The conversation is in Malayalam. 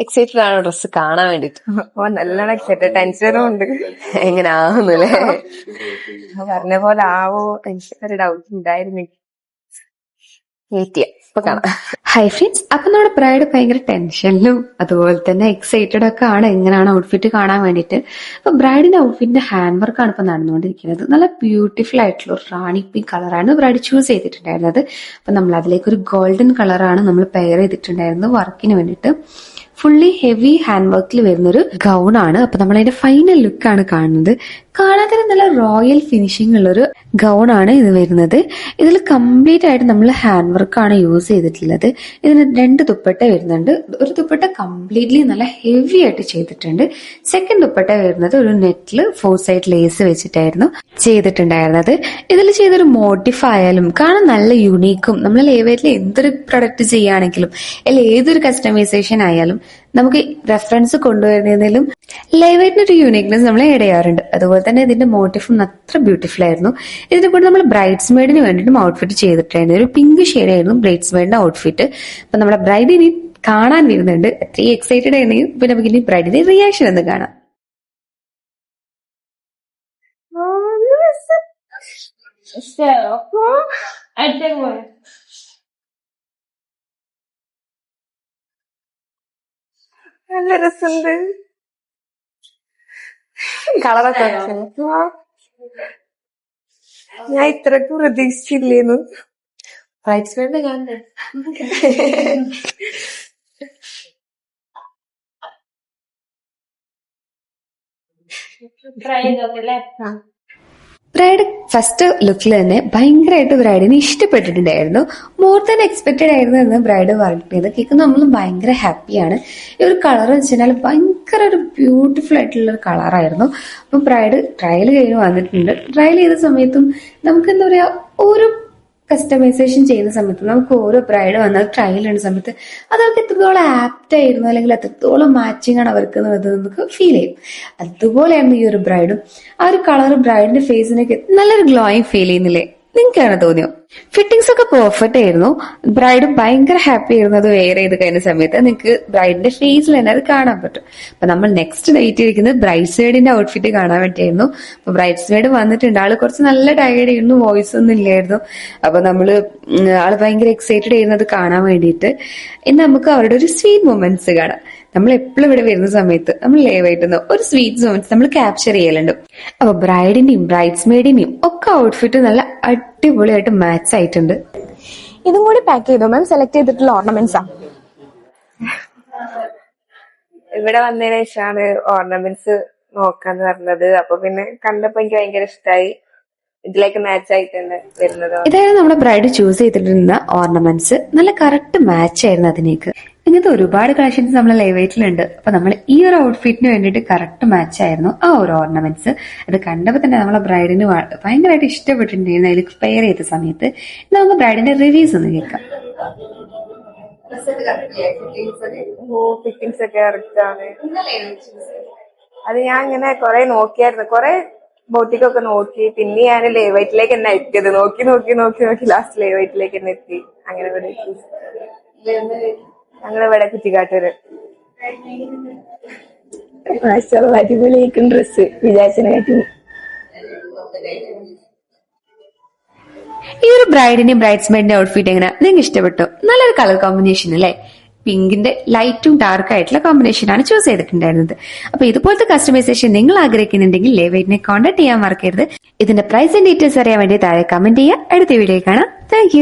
എക്സൈറ്റഡ് ആണോ ഡ്രസ്സ് കാണാൻ വേണ്ടിട്ട്. ഓ നല്ലോണം എക്സൈറ്റഡ് ടെൻഷനും ഉണ്ട്. എങ്ങനെയാവുന്നല്ലേ പറഞ്ഞ പോലെ ആവോ ടെൻഷൻ ഡൗട്ട് ഉണ്ടായിരുന്നു. ഇപ്പൊ കാണാം. ഹൈ ഫ്രണ്ട്സ് അപ്പൊ നമ്മുടെ ബ്രൈഡ് ഭയങ്കര ടെൻഷനിലും അതുപോലെ തന്നെ എക്സൈറ്റഡ് ഒക്കെ ആണ് എങ്ങനെയാണ് ഔട്ട്ഫിറ്റ് കാണാൻ വേണ്ടിയിട്ട്. അപ്പൊ ബ്രൈഡിന്റെ ഔട്ട്ഫിറ്റിന്റെ ഹാൻഡ് ആണ് ഇപ്പൊ നടന്നുകൊണ്ടിരിക്കുന്നത്. നല്ല ബ്യൂട്ടിഫുൾ ആയിട്ടുള്ള ഒരു റാണി പിങ്ക് കളറാണ് ബ്രൈഡ് ചൂസ് ചെയ്തിട്ടുണ്ടായിരുന്നത്. അപ്പൊ നമ്മൾ അതിലേക്ക് ഒരു ഗോൾഡൻ കളറാണ് നമ്മൾ പെയർ ചെയ്തിട്ടുണ്ടായിരുന്നത് വർക്കിന് വേണ്ടിയിട്ട്. ഫുള്ളി ഹെവി ഹാൻഡ് വർക്കിൽ വരുന്ന ഒരു ഗൗൺ ആണ്. അപ്പൊ നമ്മൾ അതിന്റെ ഫൈനൽ ആണ് കാണുന്നത്. കാണാൻ നല്ല റോയൽ ഫിനിഷിംഗ് ഉള്ള ഗൗൺ ആണ് ഇത് വരുന്നത്. ഇതിൽ കംപ്ലീറ്റ് ആയിട്ട് നമ്മൾ ഹാൻഡ് വർക്ക് ആണ് യൂസ് ചെയ്തിട്ടുള്ളത്. ഇതിന് രണ്ട് ദുപ്പട്ട വരുന്നുണ്ട്. ഒരു ദുപ്പട്ട കംപ്ലീറ്റ്ലി നല്ല ഹെവി ആയിട്ട് ചെയ്തിട്ടുണ്ട്. സെക്കൻഡ് ദുപ്പട്ട വരുന്നത് ഒരു നെറ്റിൽ ഫോർ സൈഡ് ലേസ് വെച്ചിട്ടായിരുന്നു ചെയ്തിട്ടുണ്ടായിരുന്നത്. ഇതിൽ ചെയ്തൊരു മോഡിഫൈ ആയാലും കാണാൻ നല്ല യുണീക്കും നമ്മൾ ലേവേറ്റിൽ എന്തൊരു പ്രൊഡക്റ്റ് ചെയ്യുകയാണെങ്കിലും അല്ലെങ്കിൽ ഏതൊരു കസ്റ്റമൈസേഷൻ ആയാലും നമുക്ക് റെഫറൻസ് കൊണ്ടുവരുന്നതിലും ലൈവായിട്ടിന് ഒരു യൂണിക്നെസ് നമ്മൾ ആഡ് ചെയ്യാറുണ്ട്. അതുപോലെ തന്നെ ഇതിന്റെ മോട്ടിഫും അത്ര ബ്യൂട്ടിഫുൾ ആയിരുന്നു. ഇതിന്റെ കൂടെ നമ്മൾ ബ്രൈഡ്സ് മെയ്ഡിന് വേണ്ടിയിട്ടും ഔട്ട്ഫിറ്റ് ചെയ്തിട്ടായിരുന്നു ഒരു പിങ്ക് ഷെയ്ഡ് ആയിരുന്നു ബ്രൈഡ്സ് മെയ്ഡിന്റെ ഔട്ട്ഫിറ്റ് അപ്പൊ നമ്മുടെ ബ്രൈഡ് ഇനി കാണാൻ വരുന്നുണ്ട്. അത്രയും എക്സൈറ്റഡ് ആയിരുന്നു ഇപ്പൊ നമുക്ക് ഇനി ബ്രൈഡിന്റെ റിയാക്ഷൻ എന്ന് കാണാം. നല്ല രസമുണ്ട്. കളറൊക്കെ ഞാൻ ഇത്രക്ക് പ്രതീക്ഷിച്ചില്ലേന്നു ബ്രൈഡ്സ് മെയ്ഡിനെ കാണണ്ടേ ബ്രൈഡ് ഫസ്റ്റ് ലുക്കിൽ തന്നെ ഭയങ്കരമായിട്ട് ബ്രൈഡിനെ ഇഷ്ടപ്പെട്ടിട്ടുണ്ടായിരുന്നു. മോർ ദാൻ എക്സ്പെക്റ്റഡ് ആയിരുന്നു എന്ന് ബ്രൈഡ് പറഞ്ഞത് കേൾക്കുന്ന നമ്മൾ ഭയങ്കര ഹാപ്പിയാണ് ഈ ഒരു കളർ എന്ന് വെച്ചാൽ ഭയങ്കര ഒരു ബ്യൂട്ടിഫുൾ ആയിട്ടുള്ള ഒരു കളറായിരുന്നു അപ്പൊ ബ്രൈഡ് ട്രയൽ കഴിഞ്ഞ് വന്നിട്ടുണ്ട്. ട്രയൽ ചെയ്ത സമയത്തും നമുക്ക് എന്താ പറയാ ഓരോ കസ്റ്റമൈസേഷൻ ചെയ്യുന്ന സമയത്ത് നമുക്ക് ഓരോ ബ്രൈഡ് വന്നാൽ ട്രയൽ ചെയ്യുന്ന സമയത്ത് അത് അവർക്ക് എത്രത്തോളം ആപ്റ്റ് ആയിരുന്നു അല്ലെങ്കിൽ എത്രത്തോളം മാച്ചിങ് ആണ് അവർക്ക് എന്ന് നമുക്ക് ഫീൽ ചെയ്യും. അതുപോലെയാണ് ഈ ഒരു ബ്രൈഡും ആ ഒരു കളർ ബ്രൈഡിന്റെ ഫേസിനൊക്കെ നല്ലൊരു ഗ്ലോയിങ് ഫീൽ ചെയ്യുന്നില്ലേ? നിങ്ങൾക്ക് അങ്ങനെ തോന്നിയോ? ഫിറ്റിംഗ്സ് ഒക്കെ പെർഫെക്റ്റ് ആയിരുന്നു. ബ്രൈഡ് ഭയങ്കര ഹാപ്പി ആയിരുന്നു അത് വെയർ ചെയ്ത് കഴിഞ്ഞ സമയത്ത്. നിങ്ങൾക്ക് ബ്രൈഡിന്റെ ഫേസിൽ തന്നെ അത് കാണാൻ പറ്റും. അപ്പൊ നമ്മൾ നെക്സ്റ്റ് ഡേറ്റ് ഇരിക്കുന്നത് ബ്രൈഡ് സൈഡിന്റെ ഔട്ട്ഫിറ്റ് കാണാൻ പറ്റിയായിരുന്നു അപ്പൊ ബ്രൈഡ് സൈഡ് വന്നിട്ടുണ്ട്. ആൾ കുറച്ച് നല്ല ടയേർഡ് ആയിരുന്നു. വോയിസ് ഒന്നും ഇല്ലായിരുന്നു. അപ്പൊ നമ്മൾ ആൾ ഭയങ്കര എക്സൈറ്റഡ് ആയിരുന്നത് കാണാൻ വേണ്ടിയിട്ട്. ഇന്ന് നമുക്ക് അവരുടെ ഒരു സ്വീറ്റ് മൊമെന്റ്സ് കാണാം. നമ്മൾ എപ്പോഴും ഇവിടെ വരുന്ന സമയത്ത് നമ്മൾ ലൈവ് ആയിട്ടുന്ന ഒരു സ്വീറ്റ് മൊമെന്റ്സ് നമ്മൾ ക്യാപ്ചർ ചെയ്യലുണ്ട്. അപ്പൊ ബ്രൈഡിന്റെയും ബ്രൈഡ്സ് മെയ്ഡിന്റെയും ഒക്കെ ഔട്ട്ഫിറ്റ് നല്ല അടിപൊളിയായിട്ട് മാച്ച് ആയിട്ടുണ്ട്. ഇതും കൂടി പാക്ക് ചെയ്തു? മാം സെലക്ട് ചെയ്തിട്ടുള്ള ഓർണമെന്റ്സ് ആ? ഇവിടെ വന്നതിന് ശേഷമാണ് ഓർണമെന്റ്സ് നോക്കാന്ന് പറഞ്ഞത്. അപ്പൊ പിന്നെ കണ്ടപ്പോ എനിക്ക് ഭയങ്കര ഇഷ്ടമായി ഇതിലേക്ക് മാച്ച് ആയിട്ടുണ്ട് വരുന്നത്. ഇതായിരുന്നു നമ്മുടെ ബ്രൈഡ് ചൂസ് ചെയ്തിട്ടിരുന്ന ഓർണമെന്റ്സ് നല്ല കറക്റ്റ് മാച്ച് ആയിരുന്നു അതിനേക്ക്. ഇങ്ങനത്തെ ഒരുപാട് കളക്ഷൻസ് നമ്മൾ ലൈവേറ്റിലുണ്ട് അപ്പൊ നമ്മൾ ഈ ഒരു ഔട്ട്ഫിറ്റിന് വേണ്ടിയിട്ട് കറക്റ്റ് മാച്ച് ആയിരുന്നു ആ ഒരു ഓർണമെന്റ്സ് അത് കണ്ടപ്പോൾ തന്നെ നമ്മളെ ബ്രൈഡിന് ഭയങ്കരമായിട്ട് ഇഷ്ടപ്പെട്ടിട്ടുണ്ടായിരുന്നു. അതിൽ പെയർ ചെയ്ത സമയത്ത്. നമുക്ക് ബ്രൈഡിന്റെ റിവ്യൂസ് ഒന്ന് കേൾക്കാം. ഫിറ്റിംഗ്സ് ഒക്കെ അത് ഞാൻ ഇങ്ങനെ കൊറേ നോക്കിയായിരുന്നു. കൊറേ ബോട്ടിക്കൊക്കെ നോക്കി. പിന്നെ ഞാൻ ലേവൈറ്റിലേക്ക് തന്നെ എത്തിയത്. നോക്കി നോക്കി നോക്കി നോക്കി ലാസ്റ്റ് ലേവൈറ്റിലേക്ക് തന്നെ എത്തി. അങ്ങനെ ഇവിടെ കുറ്റിക്കാട്ടൂര്. അടിപൊളിയായിരിക്കും ഡ്രസ് വിചാരിച്ചതിനെക്കാട്ടി ഈ ഒരു ബ്രൈഡിന്റെയും ബ്രൈഡ്സ് മെയ്ഡിന്റെ ഔട്ട്ഫിറ്റ് എങ്ങനെ? നിങ്ങൾക്ക് ഇഷ്ടപ്പെട്ടു? നല്ലൊരു കളർ കോമ്പിനേഷൻ അല്ലേ? പിങ്കിന്റെ ലൈറ്റും ഡാർക്ക് ആയിട്ടുള്ള കോമ്പിനേഷൻ ആണ് ചൂസ് ചെയ്തിട്ടുണ്ടായിരുന്നത്. അപ്പൊ ഇതുപോലത്തെ കസ്റ്റമൈസേഷൻ നിങ്ങൾ ആഗ്രഹിക്കുന്നുണ്ടെങ്കിൽ ലേവൈറ്റിനെ കോൺടാക്ട് ചെയ്യാൻ മറക്കരുത്. ഇതിന്റെ പ്രൈസ് ആൻഡ് ഡീറ്റെയിൽസ് അറിയാൻ വേണ്ടി താഴെ കമന്റ് ചെയ്യുക. അടുത്ത വീഡിയോ കാണാം. താങ്ക്